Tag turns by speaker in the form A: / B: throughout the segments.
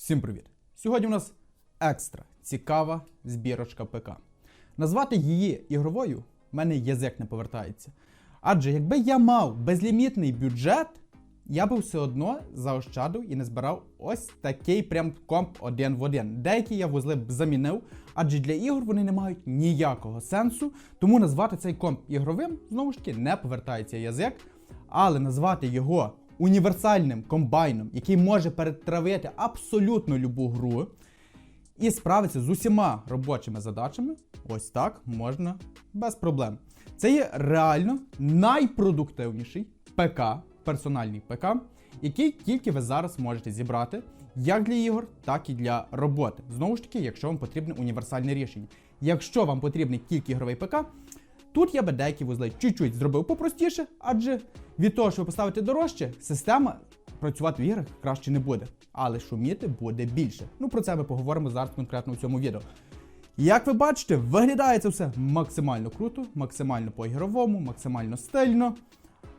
A: Всім привіт! Сьогодні у нас екстра цікава збірочка ПК. Назвати її ігровою в мене язик не повертається. Адже якби я мав безлімітний бюджет, я би все одно заощадив і не збирав ось такий прям комп один в один. Деякі я вузли б замінив, адже для ігор вони не мають ніякого сенсу. Тому назвати цей комп ігровим знову ж таки не повертається язик. Але назвати його універсальним комбайном, який може перетравити абсолютно любу гру і справитися з усіма робочими задачами, ось так можна без проблем. Це є реально найпродуктивніший ПК, персональний ПК, який тільки ви зараз можете зібрати як для ігор, так і для роботи. Знову ж таки, якщо вам потрібне універсальне рішення. Якщо вам потрібний тільки ігровий ПК, Тут я би деякі вузли чуть-чуть зробив попростіше, адже від того, що ви поставите дорожче, система працювати в іграх краще не буде. Але шуміти буде більше. Ну про це ми поговоримо зараз конкретно у цьому відео. Як ви бачите, виглядає це все максимально круто, максимально по-ігровому, максимально стильно.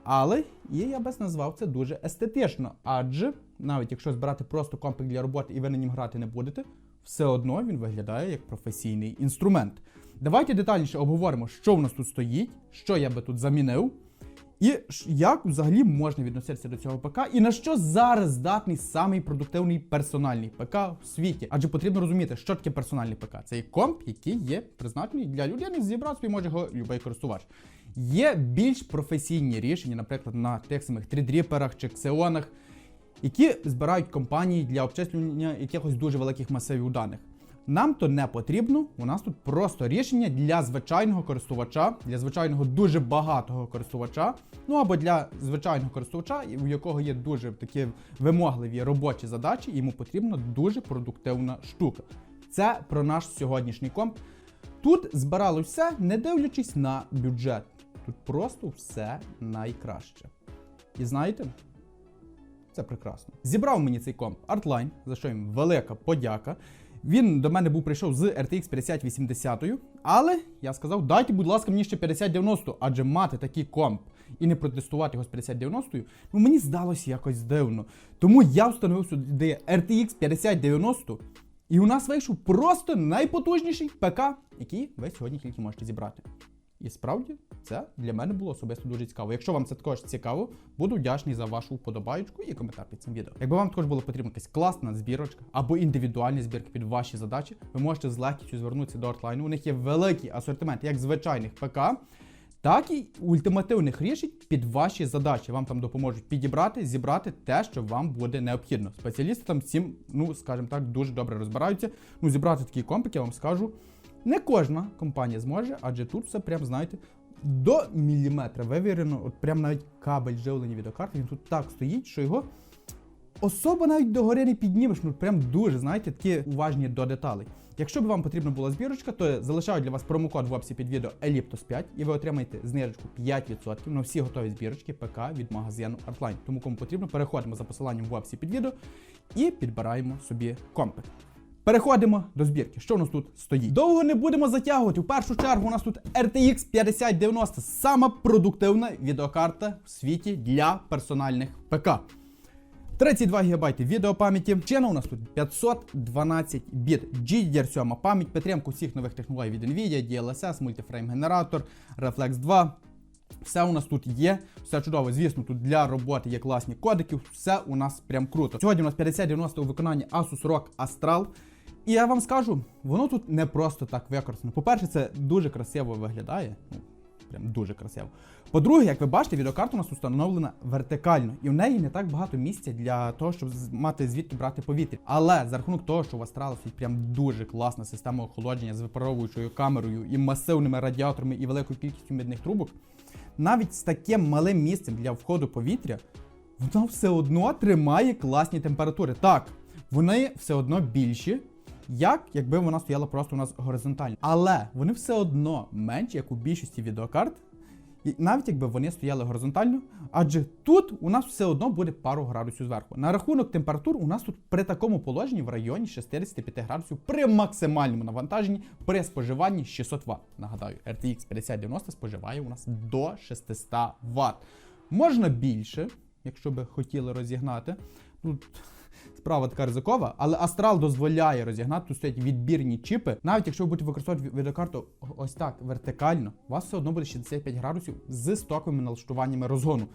A: Але і я би назвав це дуже естетично. Адже навіть якщо збирати просто комплекс для роботи і ви на нім грати не будете, все одно він виглядає як професійний інструмент. Давайте детальніше обговоримо, що в нас тут стоїть, що я би тут замінив, і як взагалі можна відноситися до цього ПК, і на що зараз здатний самий продуктивний персональний ПК в світі. Адже потрібно розуміти, що таке персональний ПК. Це комп, який є призначений для людини, зібрав собі може його любий користувач. Є більш професійні рішення, наприклад, на тих самих 3D-перах чи Xeon, які збирають компанії для обчислення якихось дуже великих масивів даних. Нам то не потрібно. У нас тут просто рішення для звичайного користувача, для звичайного дуже багатого користувача, ну або для звичайного користувача, у якого є дуже такі вимогливі робочі задачі, йому потрібна дуже продуктивна штука. Це про наш сьогоднішній комп. Тут збирали все, не дивлячись на бюджет. Тут просто все найкраще. І знаєте, це прекрасно. Зібрав мені цей комп Artline, за що їм велика подяка. Він до мене був прийшов з RTX 5080, але я сказав, дайте, будь ласка, мені ще 5090, адже мати такий комп і не протестувати його з 5090, ну мені здалося якось дивно. Тому я встановив сюди RTX 5090, і у нас вийшов просто найпотужніший ПК, який ви сьогодні тільки можете зібрати. І справді це для мене було особисто дуже цікаво. Якщо вам це також цікаво, буду вдячний за вашу вподобаєчку і коментар під цим відео. Якби вам також було потрібна якась класна збірочка або індивідуальні збірки під ваші задачі, ви можете з легкістю звернутися до Artline. У них є великий асортимент як звичайних ПК, так і ультимативних рішень під ваші задачі. Вам там допоможуть підібрати, зібрати те, що вам буде необхідно. Спеціалісти там цим, ну скажімо так, дуже добре розбираються. Ну, зібрати такий комп, я вам скажу. Не кожна компанія зможе, адже тут все прям, знаєте, до міліметра вивірено, от прям навіть кабель живлення відеокарти, він тут так стоїть, що його особо навіть догори не піднімеш, ну прям дуже, знаєте, такі уважні до деталей. Якщо б вам потрібна була збірочка, то залишаю для вас промокод в описі під відео Elliptos5 і ви отримаєте знижечку 5% на всі готові збірочки ПК від магазину Artline. Тому кому потрібно, переходимо за посиланням в описі під відео і підбираємо собі комплекс. Переходимо до збірки. Що у нас тут стоїть? Довго не будемо затягувати. В першу чергу у нас тут RTX 5090, сама продуктивна відеокарта в світі для персональних ПК. 32 ГБ відеопам'яті. Чина у нас тут 512 біт. GDDR7 пам'ять, підтримку всіх нових технологій від Nvidia, DLSS, мультифрейм генератор, Reflex 2. Все у нас тут є, все чудово. Звісно, тут для роботи є класні кодики, все у нас прям круто. Сьогодні у нас 5090 у виконанні Asus ROG Astral. І я вам скажу, воно тут не просто так використано. По-перше, це дуже красиво виглядає. Ну, прям дуже красиво. По-друге, як ви бачите, відеокарта у нас установлена вертикально, і в неї не так багато місця для того, щоб мати звідки брати повітря. Але за рахунок того, що у Astralis є прям дуже класна система охолодження з випаровуючою камерою і масивними радіаторами і великою кількістю мідних трубок, навіть з таким малим місцем для входу повітря, воно все одно тримає класні температури. Так, вони все одно більші, як якби вона стояла просто у нас горизонтально. Але вони все одно менші, як у більшості відеокарт. І навіть якби вони стояли горизонтально, адже тут у нас все одно буде пару градусів зверху. На рахунок температур, у нас тут при такому положенні в районі 65 градусів при максимальному навантаженні при споживанні 600 Вт. Нагадаю, RTX 5090 споживає у нас до 600 Вт. Можна більше, якщо би хотіли розігнати. Ну, справа така ризикова, але Астрал дозволяє розігнати, стоять відбірні чіпи. Навіть якщо ви будете використовувати відеокарту ось так вертикально, у вас все одно буде 65 градусів з стоковими налаштуваннями розгону.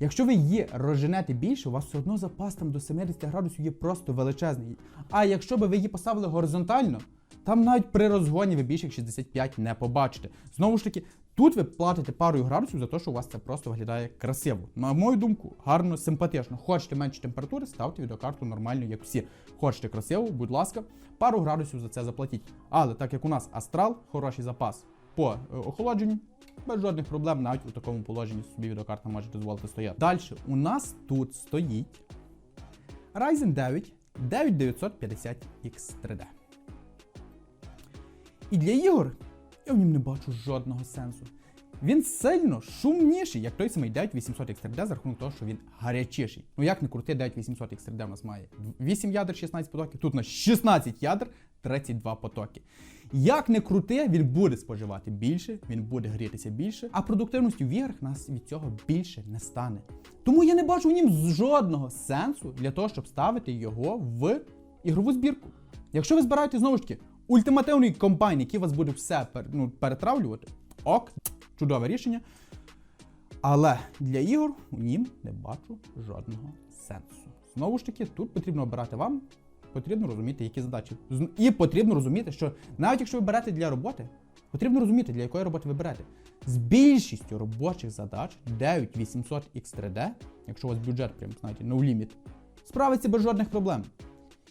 A: Якщо ви її розженете більше, у вас все одно запас там до 70 градусів є просто величезний. А якщо би ви її поставили горизонтально, там навіть при розгоні ви більше як 65 не побачите. Знову ж таки, тут ви платите парою градусів за те, що у вас це просто виглядає красиво. На мою думку, гарно, симпатично. Хочете менше температури, ставте відеокарту нормально, як всі. Хочете красиво, будь ласка, пару градусів за це заплатіть. Але так як у нас астрал, хороший запас по е, охолодженню, без жодних проблем, навіть у такому положенні собі відеокарта може дозволити стояти. Далі у нас тут стоїть Ryzen 9 9950X3D. І для ігор я в ньому не бачу жодного сенсу. Він сильно шумніший, як той самий 9800 X3D за рахунок того, що він гарячіший. Ну як не крути, 9800 X3D у нас має 8 ядер, 16 потоків, тут у нас 16 ядер, 32 потоки. Як не крути, він буде споживати більше, він буде грітися більше, а продуктивності в іграх нас від цього більше не стане. Тому я не бачу в нім жодного сенсу для того, щоб ставити його в ігрову збірку. Якщо ви збираєте знову ж таки ультимативний комбайн, який вас буде все ну, перетравлювати, ок, чудове рішення. Але для ігор у нім не бачу жодного сенсу. Знову ж таки, тут потрібно обирати вам, потрібно розуміти, які задачі. І потрібно розуміти, що навіть якщо ви берете для роботи, потрібно розуміти, для якої роботи ви берете. З більшістю робочих задач 9800 X3D, якщо у вас бюджет, прям знаєте, no limit, справиться без жодних проблем.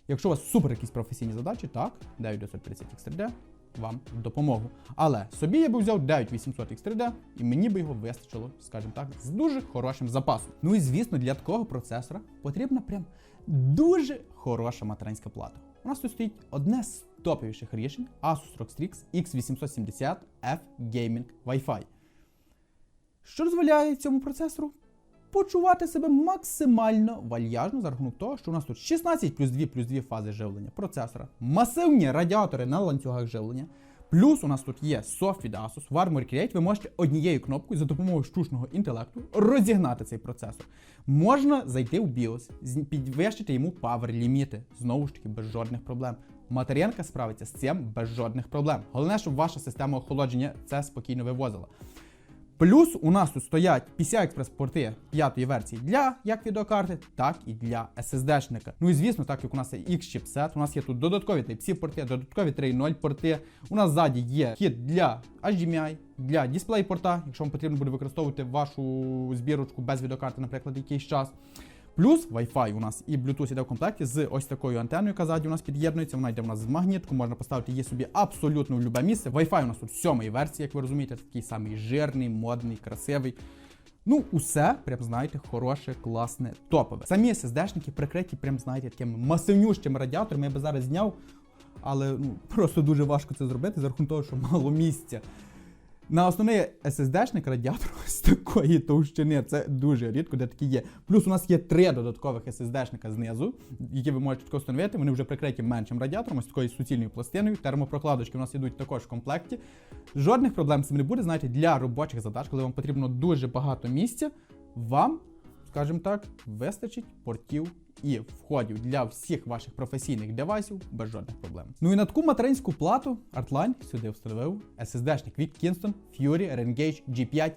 A: Якщо у вас супер якісь професійні задачі, так, 9950 X3D вам в допомогу. Але собі я би взяв 9800 X3D, і мені би його вистачило, скажімо так, з дуже хорошим запасом. Ну і звісно, для такого процесора потрібна прям дуже хороша материнська плата. У нас тут стоїть одне з топовіших рішень Asus ROG Strix X870F Gaming Wi-Fi. Що дозволяє цьому процесору почувати себе максимально вальяжно за рахунок того, що у нас тут 16 плюс 2 плюс 2 фази живлення процесора, масивні радіатори на ланцюгах живлення. Плюс у нас тут є софт від Asus, в Armor Create ви можете однією кнопкою за допомогою штучного інтелекту розігнати цей процесор. Можна зайти в BIOS, підвищити йому power ліміти, знову ж таки без жодних проблем. Материнка справиться з цим без жодних проблем. Головне, щоб ваша система охолодження це спокійно вивозила. Плюс у нас тут стоять PCI-Express порти п'ятої версії для як відеокарти, так і для SSD-шника. Ну і звісно, так як у нас є X-чіпсет, у нас є тут додаткові Type-C порти, додаткові 3.0 порти. У нас ззаді є хід для HDMI, для дисплей порта, якщо вам потрібно буде використовувати вашу збірочку без відеокарти, наприклад, якийсь час. Плюс Wi-Fi у нас і Bluetooth іде в комплекті з ось такою антеною, яка ззаді у нас під'єднується. Вона йде у нас з магнітку, можна поставити її собі абсолютно в любе місце. Wi-Fi у нас тут сьомої версії, як ви розумієте, такий самий жирний, модний, красивий. Ну, усе, прям знаєте, хороше, класне, топове. Самі SSD-шники прикриті, прям знаєте, такими масивнющими радіаторами. Я би зараз зняв, але ну, просто дуже важко це зробити за рахунок того, що мало місця. На основний SSD-шник радіатор ось такої товщини. Це дуже рідко, де такі є. Плюс у нас є три додаткових SSD-шника знизу, які ви можете тако встановити. Вони вже прикриті меншим радіатором, ось такою суцільною пластиною. Термопрокладочки у нас йдуть також в комплекті. Жодних проблем з цим не буде. Знаєте, для робочих задач, коли вам потрібно дуже багато місця, вам, скажімо так, вистачить портів і входів для всіх ваших професійних девайсів без жодних проблем. Ну і на таку материнську плату Artline сюди встановив SSD-шник від Kingston Fury Rengage G5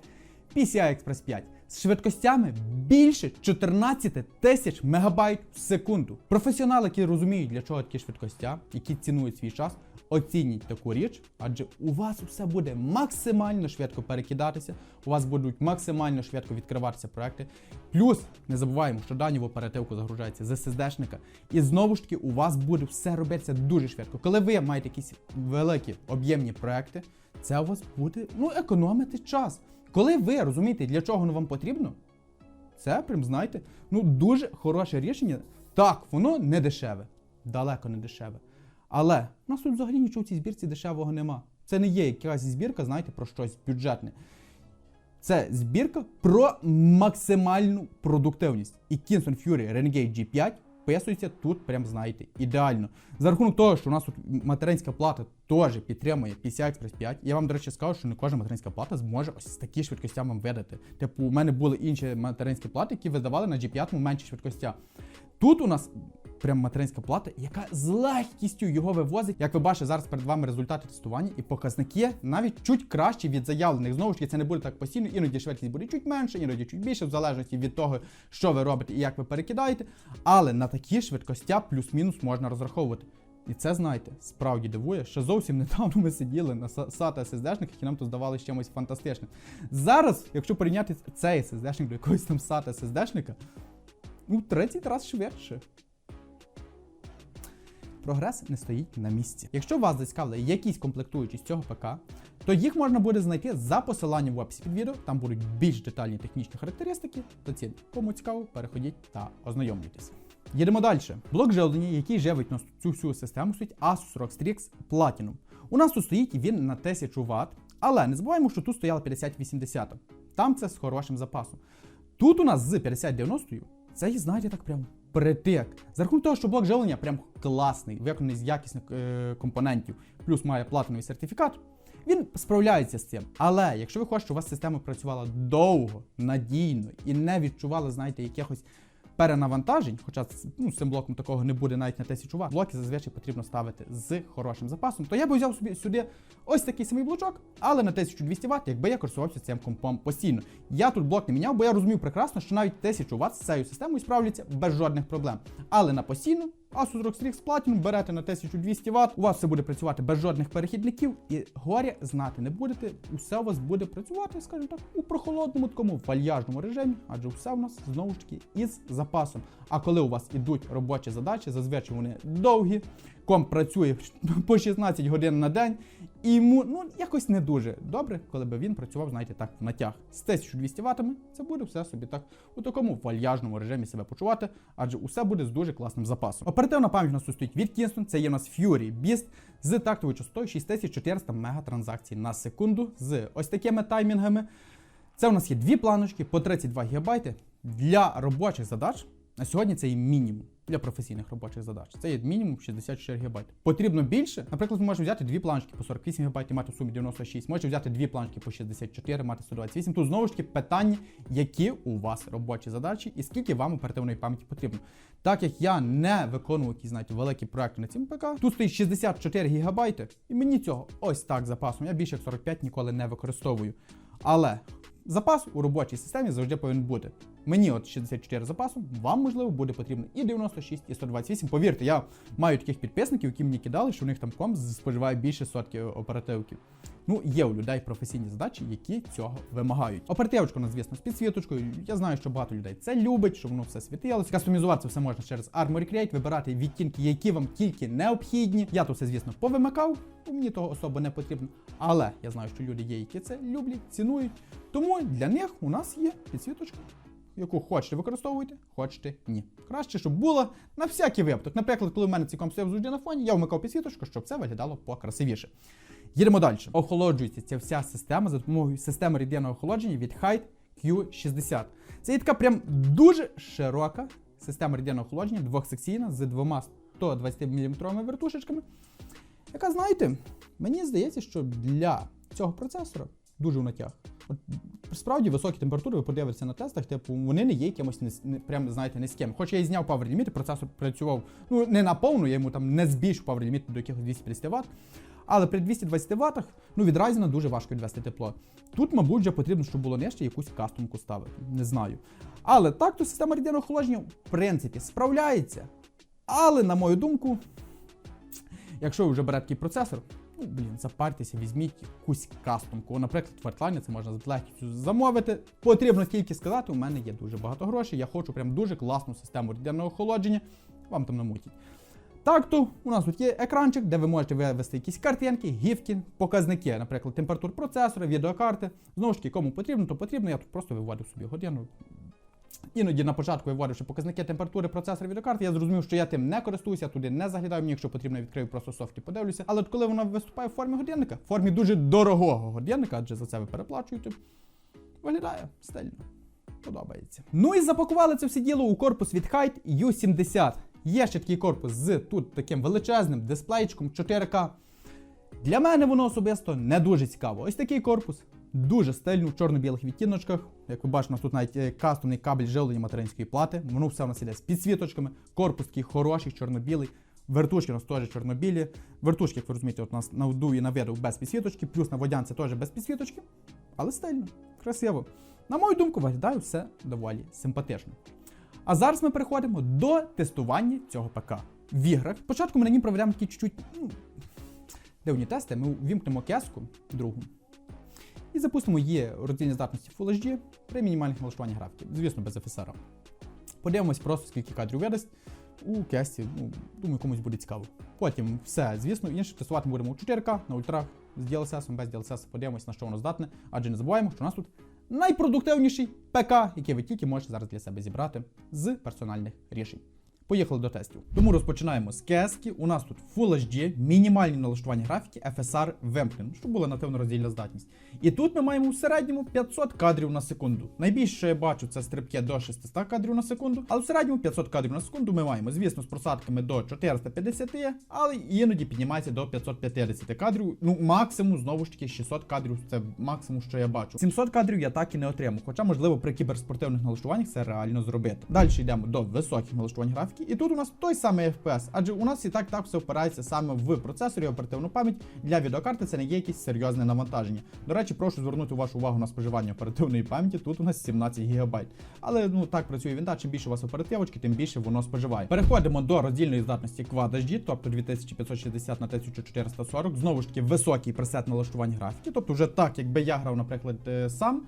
A: PCI Express 5 з швидкостями більше 14 тисяч мегабайт в секунду. Професіонали, які розуміють, для чого такі швидкостя, які цінують свій час, оцініть таку річ, адже у вас все буде максимально швидко перекидатися, у вас будуть максимально швидко відкриватися проекти. Плюс не забуваємо, що дані в оперативку загружаються з SSD-шника, і знову ж таки у вас буде все робитися дуже швидко. Коли ви маєте якісь великі об'ємні проекти, це у вас буде ну, економити час. Коли ви розумієте, для чого воно вам потрібно, це прям знаєте, ну дуже хороше рішення. Так, воно не дешеве, далеко не дешеве. Але у нас тут взагалі нічого в цій збірці дешевого нема. Це не є якась збірка, знаєте, про щось бюджетне. Це збірка про максимальну продуктивність. І Kingston Fury Renegade G5 вписується тут, прям знаєте, ідеально. За рахунок того, що у нас тут материнська плата теж підтримує PCI Express 5. Я вам, до речі, скажу, що не кожна материнська плата зможе ось з такі швидкостями видати. Типу, у мене були інші материнські плати, які видавали на G5 менші швидкостя. Тут у нас прям материнська плата, яка з легкістю його вивозить. Як ви бачите, зараз перед вами результати тестування і показники навіть чуть кращі від заявлених. Знову ж таки, це не буде так постійно, іноді швидкість буде чуть менше, іноді чуть більше, в залежності від того, що ви робите і як ви перекидаєте. Але на такі швидкостя плюс-мінус можна розраховувати. І це, знаєте, справді дивує, що зовсім недавно ми сиділи на SATA SSD-шниках і нам то здавалося чимось фантастичним. Зараз, якщо порівняти цей SSD-шник до якогось там SATA SSD-шника, ну, 30 разів швидше. Прогрес не стоїть на місці. Якщо вас зацікавили якісь комплектуючі з цього ПК, то їх можна буде знайти за посиланням в описі під відео. Там будуть більш детальні технічні характеристики та ціни. Кому цікаво, переходіть та ознайомлюйтесь. Їдемо далі. Блок живлення, який живить на цю всю систему, стоїть Asus ROG Strix Platinum. У нас тут стоїть він на 1000 Вт, але не забуваємо, що тут стояла 5080. Там це з хорошим запасом. Тут у нас з 5090 це, і, знаєте, так прям притик. За рахунок того, що блок живлення прям класний, виконаний з якісних е, компонентів, плюс має платиновий сертифікат. Він справляється з цим. Але якщо ви хочете, щоб у вас система працювала довго, надійно і не відчувала, знаєте, якихось перенавантажень, хоча ну, з цим блоком такого не буде навіть на 1000 Вт, блоки зазвичай потрібно ставити з хорошим запасом, то я би взяв собі сюди ось такий самий блочок, але на 1200 Вт, якби я користувався цим компом постійно. Я тут блок не міняв, бо я розумів прекрасно, що навіть 1000 Вт з цією системою справляться без жодних проблем. Але на постійно Asus ROG Strix Platinum берете на 1200 Вт, у вас все буде працювати без жодних перехідників, і горя знати не будете. Усе у вас буде працювати, скажімо так, у прохолодному такому вальяжному режимі, адже все у нас знову ж таки із запасом. А коли у вас ідуть робочі задачі, зазвичай вони довгі, комп працює по 16 годин на день, і йому ну якось не дуже добре, коли би він працював, знаєте, так в натяг з 1200 ватами. Це буде все собі так у такому вальяжному режимі себе почувати, адже усе буде з дуже класним запасом. Оперативна пам'ять у нас стоїть від Kingston, це є у нас Fury Beast з тактовою частотою 6400 мегатранзакцій на секунду з ось такими таймінгами. Це у нас є дві планочки по 32 ГБ для робочих задач. На сьогодні це є мінімум для професійних робочих задач. Це є мінімум 64 ГБ. Потрібно більше. Наприклад, ви можете взяти дві планочки по 48 ГБ і мати в сумі 96. Можете взяти дві планочки по 64, мати 128. Тут знову ж таки питання, які у вас робочі задачі і скільки вам оперативної пам'яті потрібно. Так як я не виконував якісь знаєте, великі проекти на цьому ПК, тут стоїть 64 ГБ, і мені цього ось так запасом. Я більше як 45 ніколи не використовую. Але запас у робочій системі завжди повинен бути. Мені от 64 запасу, вам можливо буде потрібно і 96, і 128. Повірте, я маю таких підписників, які мені кидали, що у них там комп споживає більше сотки оперативки. Ну, є у людей професійні задачі, які цього вимагають. Оперативочка у звісно, з підсвіточкою. Я знаю, що багато людей це любить, що воно все світилося. Кастомізувати це все можна через Armory Create, вибирати відтінки, які вам тільки необхідні. Я то все, звісно, повимикав, мені того особо не потрібно. Але я знаю, що люди є, які це люблять, цінують. Тому для них у нас є підсвіточка яку хочете використовуйте, хочете ні. Краще, щоб було на всякий випадок. Наприклад, коли в мене цей комп завжди на фоні, я вмикав підсвіточку, щоб це виглядало покрасивіше. Їдемо далі. Охолоджується ця вся система за допомогою системи рідинного охолодження від Hyde Q60. Це є така прям дуже широка система рідинного охолодження, двохсекційна з двома 120 мм вертушечками, яка, знаєте, мені здається, що для цього процесора дуже в натяг. От справді високі температури, ви подивитеся на тестах, типу, вони не є якимось не, прям, знаєте, низьким. Хоч я зняв Power Limit, процесор працював ну, не наповну, я йому там не збільшу Power Limit до якихось 250 Вт. Але при 220 Вт, ну від Ryzen дуже важко відвести тепло. Тут, мабуть, вже потрібно, щоб було нижче якусь кастомку ставити. Не знаю. Але так, то система рідинного охолодження, в принципі, справляється. Але, на мою думку, якщо ви вже берете такий процесор, ну, блін, запартеся, візьміть якусь кастомку. Наприклад, в Фортлайні це можна з легкістю замовити. Потрібно тільки сказати, у мене є дуже багато грошей, я хочу прям дуже класну систему рідинного охолодження, вам там намутять. Так, то у нас тут є екранчик, де ви можете вивести якісь картинки, гіфки, показники, наприклад, температур процесора, відеокарти. Знову ж таки, кому потрібно, то потрібно. Я тут просто виводив собі годину. Іноді на початку виводивши показники температури процесора відеокарти, я зрозумів, що я тим не користуюся, туди не заглядаю, мені, якщо потрібно, відкрию просто софт і подивлюся. Але от коли воно виступає в формі годинника, в формі дуже дорогого годинника, адже за це ви переплачуєте, виглядає стильно. Подобається. Ну і запакували це все діло у корпус від Hyde U70. Є ще такий корпус з тут таким величезним дисплейчиком 4К. Для мене воно особисто не дуже цікаво. Ось такий корпус. Дуже стильну в чорно-білих відтіночках. Як ви бачите, у нас тут навіть е, кастомний кабель живлення материнської плати. Воно все у нас іде з підсвіточками, корпус такий хороший, чорно-білий. Вертушки у нас теж чорно-білі. Вертушки, як ви розумієте, от у нас на вду і на виду без підсвіточки, плюс на водянці теж без підсвіточки. Але стильно, красиво. На мою думку, виглядає все доволі симпатично. А зараз ми переходимо до тестування цього ПК в іграх. Спочатку ми на ній проведемо такі чуть-чуть ну, дивні тести. Ми вімкнемо кеску другу і запустимо її роздільні здатності Full HD при мінімальних налаштуваннях графіки. Звісно, без FSR. Подивимось просто, скільки кадрів видасть у кесті. Ну, думаю, комусь буде цікаво. Потім все, звісно, інше тестувати будемо у 4К на ультрах з DLSS, без DLSS. Подивимось, на що воно здатне. Адже не забуваємо, що у нас тут найпродуктивніший ПК, який ви тільки можете зараз для себе зібрати з персональних рішень. Поїхали до тестів. Тому розпочинаємо з кески. У нас тут Full HD, мінімальні налаштування графіки, FSR вимкнено, щоб була нативно роздільна здатність. І тут ми маємо в середньому 500 кадрів на секунду. Найбільше, що я бачу, це стрибки до 600 кадрів на секунду, але в середньому 500 кадрів на секунду ми маємо, звісно, з просадками до 450, але іноді піднімається до 550 кадрів. Ну, максимум, знову ж таки, 600 кадрів це максимум, що я бачу. 700 кадрів я так і не отримав, хоча, можливо, при кіберспортивних налаштуваннях це реально зробити. Далі йдемо до високих налаштувань графіки. І тут у нас той самий FPS, адже у нас і так так все впирається саме в процесор і оперативну пам'ять. Для відеокарти це не є якесь серйозне навантаження. До речі, прошу звернути вашу увагу на споживання оперативної пам'яті. Тут у нас 17 ГБ. Але ну так працює він, да, чим більше у вас оперативочки, тим більше воно споживає. Переходимо до роздільної здатності Quad HD, тобто 2560 на 1440. Знову ж таки, високий пресет налаштувань графіки, тобто вже так, якби я грав, наприклад, е, сам.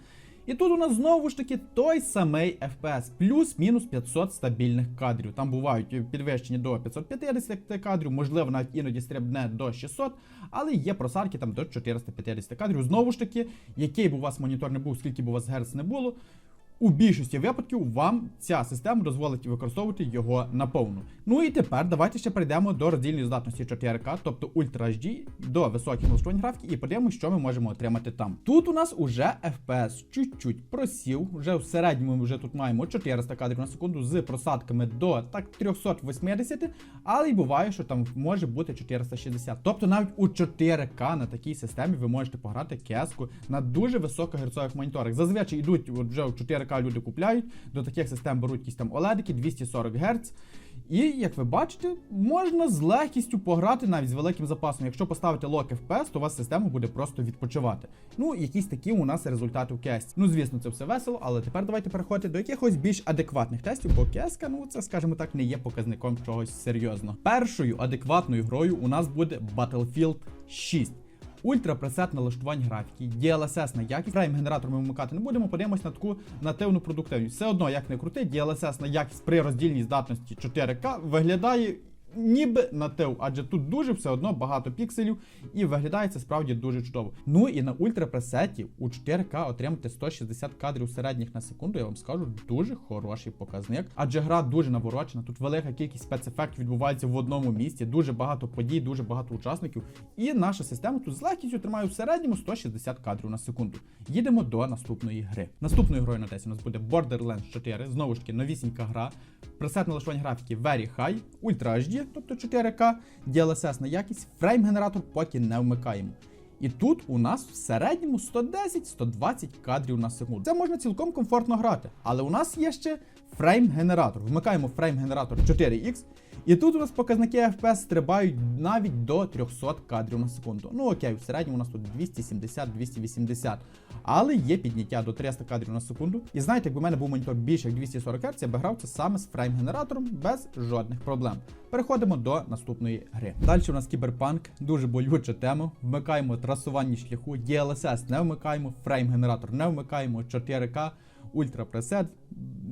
A: І тут у нас знову ж таки той самий FPS, плюс-мінус 500 стабільних кадрів. Там бувають підвищені до 550 кадрів, можливо, навіть іноді стрибне до 600, але є просарки там до 450 кадрів. Знову ж таки, який б у вас монітор не був, скільки б у вас герц не було. У більшості випадків вам ця система дозволить використовувати його наповну. Ну і тепер давайте ще перейдемо до роздільної здатності 4К, тобто Ultra HD, до високих налаштувань графіки, і подивимося, що ми можемо отримати там. Тут у нас уже FPS чуть-чуть просів, вже в середньому ми вже тут маємо 400 кадрів на секунду з просадками до так 380, але й буває, що там може бути 460. Тобто навіть у 4К на такій системі ви можете пограти кеску на дуже високогерцових моніторах. Зазвичай йдуть вже в 4К люди купляють, до таких систем беруть якісь там OLED 240 Гц. І, як ви бачите, можна з легкістю пограти навіть з великим запасом. Якщо поставити лок FPS, то у вас система буде просто відпочивати. Ну, якісь такі у нас результати у кесті. Ну, звісно, це все весело, але тепер давайте переходити до якихось більш адекватних тестів, бо кеска, ну це, скажімо так, не є показником чогось серйозного. Першою адекватною грою у нас буде Battlefield 6. Ультрапресет налаштувань графіки, DLSS на якість. Прайм генератор ми вмикати не будемо, подивимось на таку нативну продуктивність. Все одно, як не крути, DLSS на якість при роздільній здатності 4К виглядає ніби натив, адже тут дуже все одно багато пікселів і виглядає це справді дуже чудово. Ну і на ультрапресеті у 4К отримати 160 кадрів середніх на секунду, я вам скажу, дуже хороший показник. Адже гра дуже наворочена, тут велика кількість спецефектів відбувається в одному місці, дуже багато подій, дуже багато учасників. І наша система тут з легкістю тримає в середньому 160 кадрів на секунду. Їдемо до наступної гри. Наступною грою на тесті у нас буде Borderlands 4, знову ж таки новісінька гра. Пресет налаштування графіки Very High, Ultra HD, тобто 4К, DLSS на якість, фрейм-генератор поки не вмикаємо. І тут у нас в середньому 110-120 кадрів на секунду. Це можна цілком комфортно грати. Але у нас є ще фрейм-генератор. Вмикаємо фрейм-генератор 4X. І тут у нас показники FPS стрибають навіть до 300 кадрів на секунду. Ну окей, в середньому у нас тут 270-280. Але є підняття до 300 кадрів на секунду. І знаєте, якби в мене був монітор більше як 240 Гц, я би грав це саме з фрейм-генератором без жодних проблем. Переходимо до наступної гри. Далі у нас кіберпанк, дуже болюча тема. Вмикаємо трасування шляху, DLSS не вмикаємо, фрейм-генератор не вмикаємо, 4К. Ультрапресет.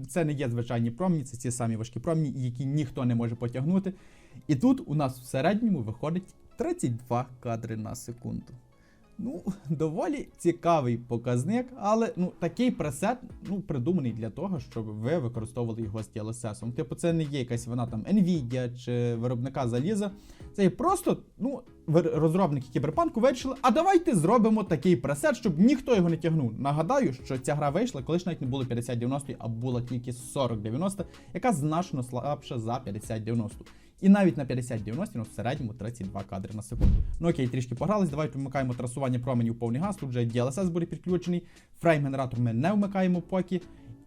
A: Це не є звичайні промні, це ті самі важкі промні, які ніхто не може потягнути. І тут у нас в середньому виходить 32 кадри на секунду. Ну, доволі цікавий показник, але ну такий пресет ну, придуманий для того, щоб ви використовували його з DLSS. Типу, це не є якась вона там Nvidia чи виробника заліза. Це є просто, ну, розробники кіберпанку вирішили, а давайте зробимо такий пресет, щоб ніхто його не тягнув. Нагадаю, що ця гра вийшла, коли ж навіть не було 5090, а була тільки 4090, яка значно слабша за 5090. І навіть на 50-90 ну, в середньому 32 кадри на секунду. Ну окей, трішки погрались. Давайте вмикаємо трасування променів повний газ. Тут вже DLSS буде підключений. Фрейм-генератор ми не вмикаємо поки.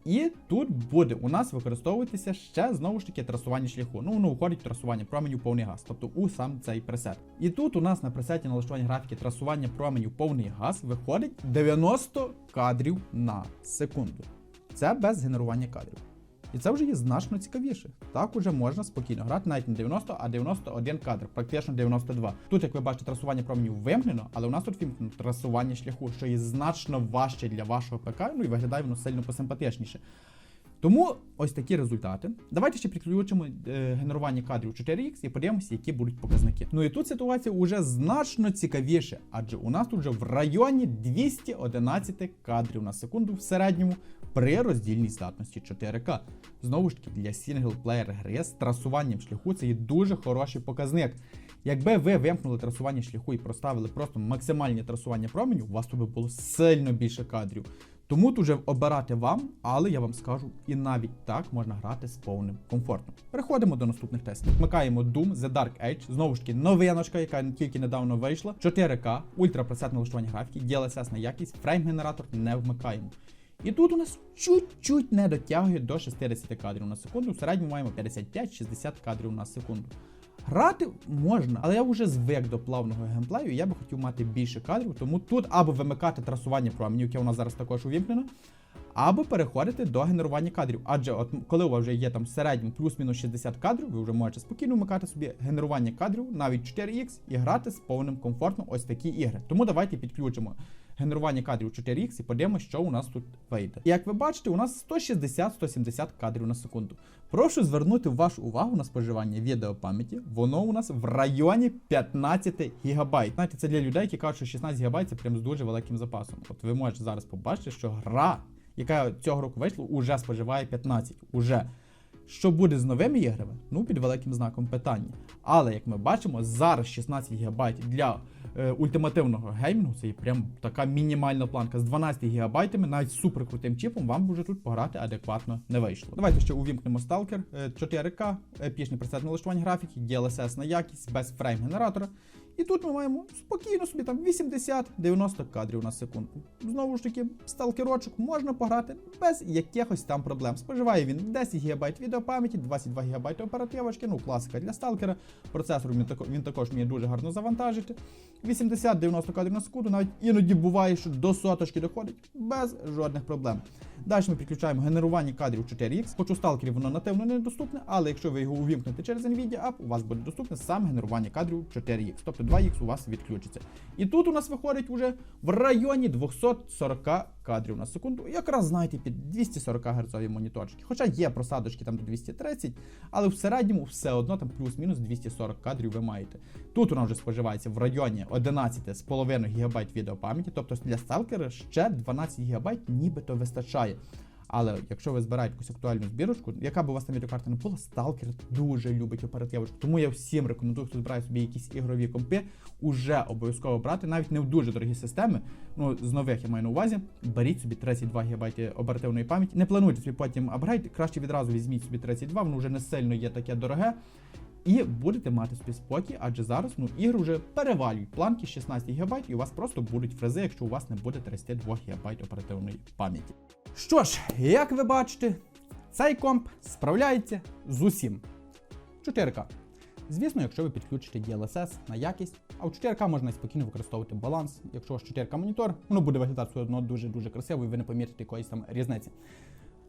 A: І тут буде у нас використовуватися ще знову ж таки трасування шляху. Ну, воно входить трасування променю повний газ, тобто у сам цей пресет. І тут у нас на пресеті налаштування графіки трасування променю повний газ виходить 90 кадрів на секунду. Це без генерування кадрів. І це вже є значно цікавіше. Так уже можна спокійно грати навіть не 90, а 91 кадр, практично 92. Тут, як ви бачите, трасування променів вимкнено, але у нас тут вимкнено трасування шляху, що є значно важче для вашого ПК, ну і виглядає воно сильно посимпатичніше. Тому ось такі результати. Давайте ще підключимо е, генерування кадрів 4X і подивимося, які будуть показники. Ну і тут ситуація вже значно цікавіше, адже у нас тут вже в районі 211 кадрів на секунду в середньому при роздільній здатності 4К. Знову ж таки, для сінглплеєр гри з трасуванням шляху це є дуже хороший показник. Якби ви вимкнули трасування шляху і проставили просто максимальне трасування променю, у вас тут би було сильно більше кадрів. Тому тут вже обирати вам, але я вам скажу, і навіть так можна грати з повним комфортом. Переходимо до наступних тестів. Вмикаємо Doom The Dark Age, знову ж таки, новиночка, яка тільки недавно вийшла. 4К, ультрапресет налаштування графіки, DLSS на якість, фрейм-генератор не вмикаємо. І тут у нас чуть-чуть не дотягує до 60 кадрів на секунду. В середньому маємо 55-60 кадрів на секунду. Грати можна, але я вже звик до плавного геймплею, я би хотів мати більше кадрів, тому тут або вимикати трасування променів, яке у нас зараз також увімкнено, або переходити до генерування кадрів. Адже от коли у вас вже є там в середньому плюс-мінус 60 кадрів, ви вже можете спокійно вмикати собі генерування кадрів навіть 4X і грати з повним комфортом ось такі ігри. Тому давайте підключимо генерування кадрів 4X і подивимося, що у нас тут вийде. І як ви бачите, у нас 160-170 кадрів на секунду. Прошу звернути вашу увагу на споживання відеопам'яті. Воно у нас в районі 15 ГБ. Знаєте, це для людей, які кажуть, що 16 ГБ це прям з дуже великим запасом. От ви можете зараз побачити, що гра, яка цього року вийшла, уже споживає 15. Уже. Що буде з новими іграми? Ну, під великим знаком питання. Але як ми бачимо, зараз 16 ГБ для е, ультимативного геймінгу це є прям така мінімальна планка. З 12 ГБ, навіть суперкрутим чіпом, вам вже тут пограти адекватно не вийшло. Давайте ще увімкнемо Stalker е, 4К, епічний пресет налаштування графіки, DLSS на якість, без фрейм-генератора. І тут ми маємо спокійно собі там 80-90 кадрів на секунду. Знову ж таки, сталкерочок можна пограти без якихось там проблем. Споживає він 10 ГБ відеопам'яті, 22 ГБ оперативочки, ну класика для сталкера. Процесор він, тако, він також вміє дуже гарно завантажити. 80-90 кадрів на секунду, навіть іноді буває, що до соточки доходить без жодних проблем. Далі ми підключаємо генерування кадрів 4X. Хоч у сталкері воно нативно недоступне, але якщо ви його увімкнете через Nvidia App, у вас буде доступне саме генерування кадрів 4X. Тобто 2X у вас відключиться. І тут у нас виходить уже в районі 240 кадрів на секунду. Якраз знаєте, під 240 Гц моніторчики. Хоча є просадочки там до 230, але в середньому все одно там плюс-мінус 240 кадрів ви маєте. Тут вона вже споживається в районі 11,5 ГБ відеопам'яті, тобто для сталкера ще 12 ГБ нібито вистачає. Але якщо ви збираєте якусь актуальну збірочку, яка б у вас там відеокарта не була, сталкер дуже любить оперативочку. Тому я всім рекомендую, хто збирає собі якісь ігрові компи, уже обов'язково брати, навіть не в дуже дорогі системи. Ну, з нових я маю на увазі. Беріть собі 32 ГБ оперативної пам'яті. Не плануйте собі потім апгрейд, краще відразу візьміть собі 32, воно вже не сильно є таке дороге. І будете мати собі спокій, адже зараз ну, ігри вже перевалюють планки 16 ГБ, і у вас просто будуть фрези, якщо у вас не буде 32 ГБ оперативної пам'яті. Що ж, як ви бачите, цей комп справляється з усім. 4К. Звісно, якщо ви підключите DLSS на якість, а в 4К можна спокійно використовувати баланс. Якщо у вас 4К монітор, воно буде виглядати все одно дуже-дуже красиво і ви не помітите якоїсь там різниці.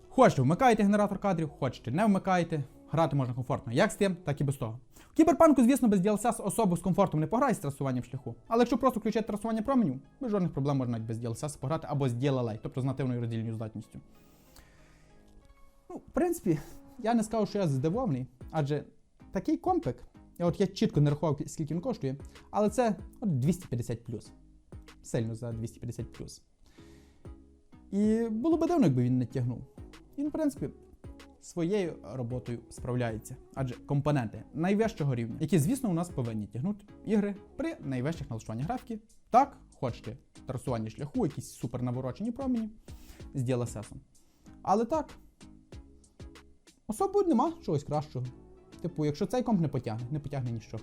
A: Хочете, вмикаєте генератор кадрів, хочете, не вмикаєте. Грати можна комфортно, як з тим, так і без того. В кіберпанку, звісно, без DLSS особо з комфортом не пограє з трасуванням шляху. Але якщо просто включати трасування променю, без жодних проблем можна навіть без DLSS пограти або з DLLA, тобто з нативною роздільною здатністю. Ну, в принципі, я не скажу, що я здивований, адже такий компик, я от я чітко не рахував, скільки він коштує, але це от 250 Сильно за 250 І було би дивно, якби він не тягнув. Він, в принципі, своєю роботою справляється. Адже компоненти найвищого рівня, які, звісно, у нас повинні тягнути ігри при найвищих налаштуваннях графіки. Так, хочете трасування шляху, якісь супер наворочені промені з DLSS. Але так, особо нема чогось кращого. Типу, якщо цей комп не потягне, не потягне ніщо.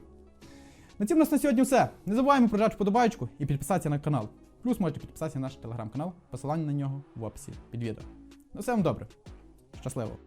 A: На цьому нас на сьогодні все. Не забуваємо прожати вподобайку і підписатися на канал. Плюс можете підписатися на наш телеграм-канал, посилання на нього в описі під відео. Ну все вам добре. Щасливо!